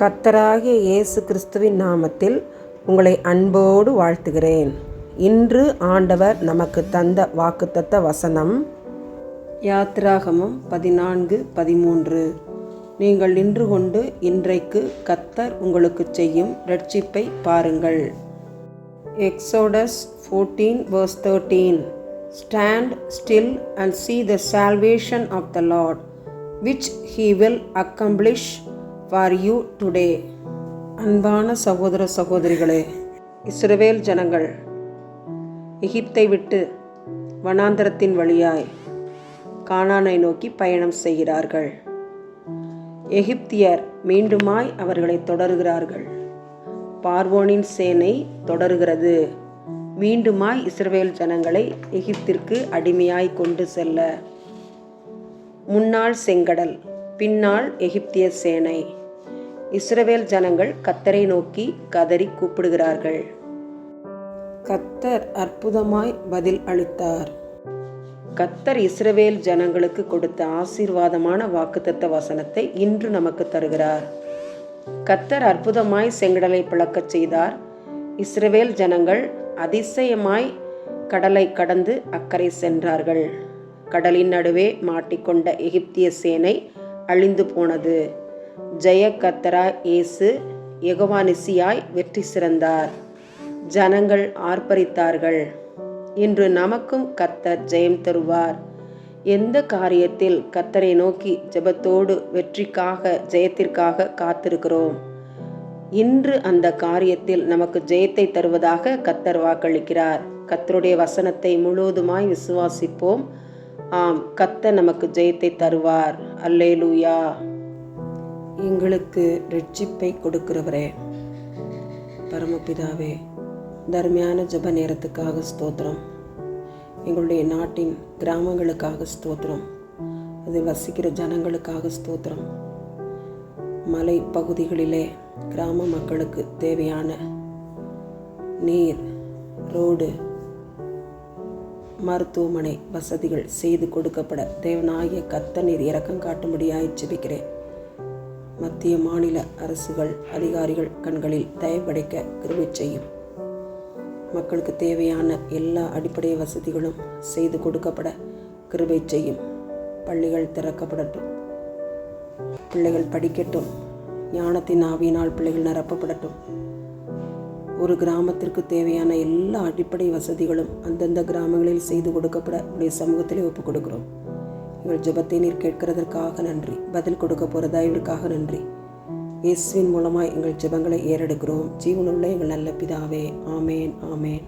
கத்தராகிய இயேசு கிறிஸ்துவின் நாமத்தில் உங்களை அன்போடு வாழ்த்துகிறேன். இன்று ஆண்டவர் நமக்கு தந்த வாக்குத்தத்த வசனம் யாத்ராகமம் பதினான்கு பதிமூன்று. நீங்கள் நின்று கொண்டு இன்றைக்கு கத்தர் உங்களுக்கு செய்யும் ரட்சிப்பை பாருங்கள். Exodus fourteen verse thirteen stand still and see the salvation of the Lord which he will accomplish for you today அன்பான சகோதர சகோதரிகளே இஸ்ரவேல் ஜனங்கள் எகிப்தை விட்டு வனாந்தரத்தின் வழியாய் கானானை நோக்கி பயணம் செய்கிறார்கள். எகிப்தியர் மீண்டுமாய் அவர்களை தொடருகிறார்கள். பார்வோனின் சேனை தொடருகிறது. மீண்டுமாய் இஸ்ரவேல் ஜனங்களை எகிப்திற்கு அடிமையாய் கொண்டு செல்ல. முன்னாள் செங்கடல் பின்னால் எகிப்திய சேனை. இஸ்ரவேல் ஜனங்கள் கத்தரை நோக்கி கதறி கூப்பிடுகிறார்கள். கத்தர் அற்புதமாய் பதில் அளித்தார். கத்தர் இஸ்ரவேல் ஜனங்களுக்கு கொடுத்த ஆசீர்வாதமான வாக்குத்தத்த வசனத்தை இன்று நமக்கு தருகிறார். கத்தர் அற்புதமாய் செங்கடலை பிளக்கச் செய்தார். இஸ்ரவேல் ஜனங்கள் அதிசயமாய் கடலை கடந்து அக்கறை சென்றார்கள். கடலின் நடுவே மாட்டிக்கொண்ட எகிப்திய சேனை அழிந்து போனது. ஜெய கத்தரா இயேசு எகவானிசியாய் வெற்றி சிறந்தார். ஜனங்கள் ஆர்ப்பரித்தார்கள். இன்று நமக்கும் கத்தர் ஜெயம் தருவார். எந்த காரியத்தில் கத்தரை நோக்கி ஜெபத்தோடு வெற்றிக்காக ஜெயத்திற்காக காத்திருக்கிறோம்? இன்று அந்த காரியத்தில் நமக்கு ஜெயத்தை தருவதாக கத்தர் வாக்களிக்கிறார். கத்தருடைய வசனத்தை முழுவதுமாய் விசுவாசிப்போம். ஆம் கத்த நமக்கு ஜெயத்தை தருவார். அல்லேலூயா. எங்களுக்கு ரட்சிப்பை கொடுக்கிறவரே. பரமபிதாவே தர்மையான ஜப நேரத்துக்காக ஸ்தோத்திரம். எங்களுடைய நாட்டின் கிராமங்களுக்காக ஸ்தோத்திரம். அதில் வசிக்கிற ஜனங்களுக்காக ஸ்தோத்திரம். மலை பகுதிகளிலே கிராம மக்களுக்கு தேவையான நீர் ரோடு மருத்துவமனை வசதிகள் செய்து கொடுக்கப்பட தேவனாகிய கத்தநீர் இறக்கம் காட்டும்படியாய் ஜெபிக்கிறேன். மத்திய மாநில அரசுகள் அதிகாரிகள் கண்களில் தயவடைக்க கிருபை செய்யும். மக்களுக்கு தேவையான எல்லா அடிப்படை வசதிகளும் செய்து கொடுக்கப்பட கிருபை செய்யும். பள்ளிகள் திறக்கப்படட்டும். பிள்ளைகள் படிக்கட்டும். ஞானத்தின் ஆவியினால் பிள்ளைகள் நிரப்பப்படட்டும். ஒரு கிராமத்திற்கு தேவையான எல்லா அடிப்படை வசதிகளும் அந்தந்த கிராமங்களில் செய்து கொடுக்கப்பட உடைய சமூகத்திலே ஒப்புக் கொடுக்கிறோம். எங்கள் ஜெபத்தை நீர் கேட்கிறதற்காக நன்றி. பதில் கொடுக்க போகிறதா இவருக்காக நன்றி. இயேசுவின் மூலமாக எங்கள் ஜெபங்களை ஏறெடுக்கிறோம். ஜீவனுள்ள எங்கள் நல்ல பிதாவே. ஆமேன் ஆமேன்.